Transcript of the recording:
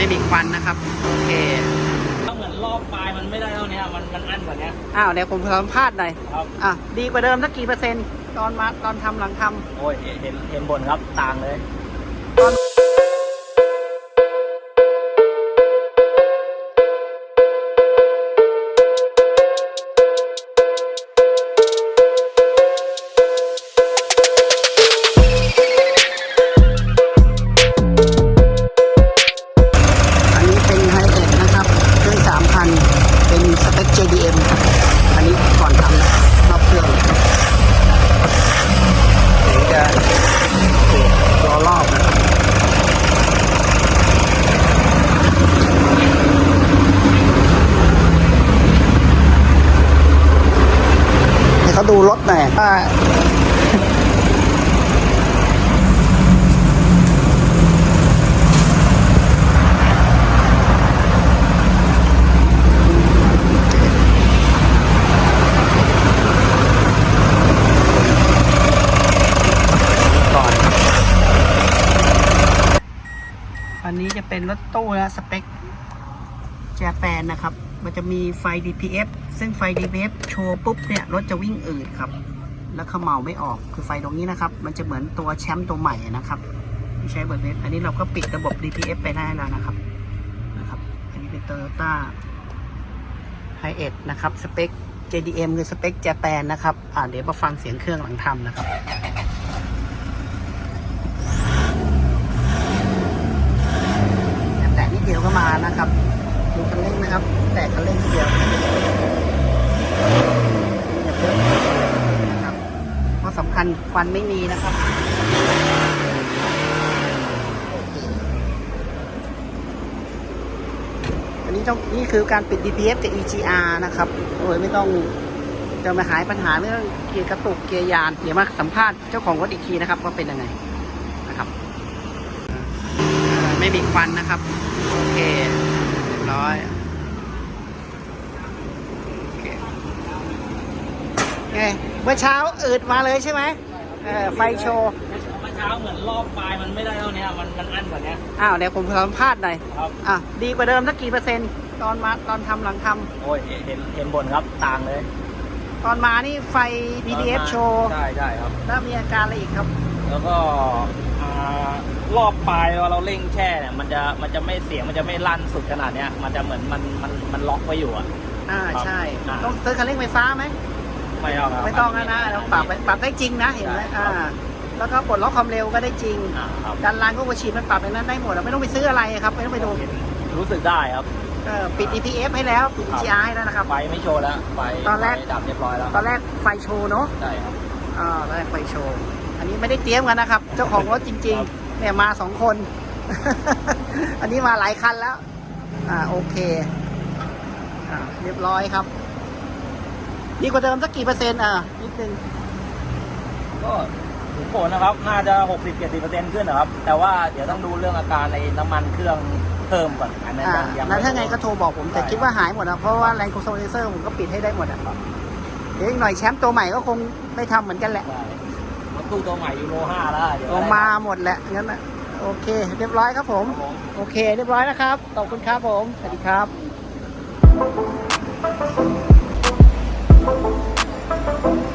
ไม่มีควันนะครับ โอเคถ้าเหมือนรอบปลายมันไม่ได้เท่านี้มันมันอั้นกว่านี้อ้าวเดี๋ยวผมสัมภาษณ์หน่อยครับอะดีกว่าเดิมสักกี่เปอร์เซ็นต์ตอนมาตอนทำหลังทำโอ้ยเห็นเห็นเห็นบนครับต่างเลย รถหน่อยว่าก่อนอันนี้จะเป็นรถตู้นะสเปคแจแปนนะครับ มันจะมีไฟ DPF ซึ่งไฟ DPF โชว์ปุ๊บเนี่ยรถจะวิ่งอืดครับ แล้วเขมเหลาไม่ออกคือไฟตรงนี้นะครับ มันจะเหมือนตัวแชมป์ตัวใหม่นะครับที่ใช้เบอร์เนสอันนี้เราก็ปิดระบบ DPF ไปได้แล้วนะครับนะครับ อันนี้เป็น Toyota h i เอ็ดนะครับสเปค JDM คือสเปคแจแปนนะครับ อ่าเดี๋ยวมาฟังเสียงเครื่องหลังทำนะครับ แตะนิดเดียวก็มานะครับ ดู คันเร่งนะครับแตะคันเร่งนิดเดียวอย่าเพิ่มนะครับเพราะสำคัญควันไม่มีนะครับอันนี้ต้องนี่คือการปิด DPF กับ EGR นะครับโดยไม่ต้องจะมาหายปัญหาเรื่องเกียร์กระตุกเกียร์ยานเดี๋ยวมาสัมภาษณ์เจ้าของรถอีกทีนะครับว่าเป็นยังไงนะครับ ไม่มีควันนะครับ โอเคเรียบร้อยโอเค ไงเมื่อเช้าอืดมาเลยใช่ไหมเออไฟโชว์เมื่อเช้าเหมือนรอบปลายมันไม่ได้เท่านี้มันมันอั้นกว่านี้อ้าวเดี๋ยวผมสัมภาษณ์หน่อยครับอะดีกว่าเดิมสักกี่เปอร์เซ็นต์ตอนมาตอนทำหลังทโอ้ยเห็นเห็นบนครับต่างเลยำตอนมานี่ไฟ DDF โชว์ใช่ใช่ครับ แล้วมีอาการอะไรอีกครับ แล้วก็อ่ารอบปลายเวลาเราเร่งแช่เนี่ยมันจะมันจะไม่เสียงมันจะไม่ลั่นสุดขนาดเนี้ยมันจะเหมือนมันมันมันล็อกไว้อยู่อะอ่าใช่อ่าต้องซื้อคันเร่งไฟฟ้าไหม ไม่เอาครับไม่ต้องนะนะเราปรับไปปรับได้จริงนะเห็นไหมใช่อ่าครับแล้วก็ปลดล็อกความเร็วก็ได้จริงอ่าครับดันลานก็วัชีดมันปรับในนั้นได้หมดอะไม่ต้องไปซื้ออะไรครับไม่ต้องไปดูเห็นรู้สึกได้ครับเออปิด EPF ให้แล้วปิด EGR ให้แล้วนะครับไฟไม่โชว์แล้วไฟตอนแรกไฟดับเรียบร้อยแล้วตอนแรกไฟโชว์เนาะใช่ครับอ่าตอนแรกไฟโชว์อันนี้ไม่ได้เตรียมกันนะครับ เจ้าของรถจริงครับๆเนี่ยมาสองคน อันนี้มาหลายคันแล้วอ่าโอเคอ่าเรียบร้อยครับ ดีกว่าเดิมสักกี่เปอร์เซ็นต์อ่านิดนึงก็ถึงผลนะครับ น่าจะ 60 70เปอร์เซ็นต์ขึ้นนะครับ แต่ว่าเดี๋ยวต้องดูเรื่องอาการในน้ำมันเครื่องเพิ่มก่อนอันนั้นอ่ายังยังแล้วถ้าไงม่รู้ก็โทรบอกผม แต่คิดว่าหายหมดนะเพราะว่าแรงโคโซเลเซอร์ผมก็ปิดให้ได้หมดอะเดี๋ยวอีกหน่อยแชมป์ตัวใหม่ก็คงไม่ทำเหมือนกันแหละใช่รถตู้ตัวใหม่ยูโร5แล้วเดี๋ยวออกมาหมดแหละงั้นนะโอเค เรียบร้อยครับผม ครับผม โอเค เรียบร้อยนะครับ ขอบคุณครับผม สวัสดีครับ ค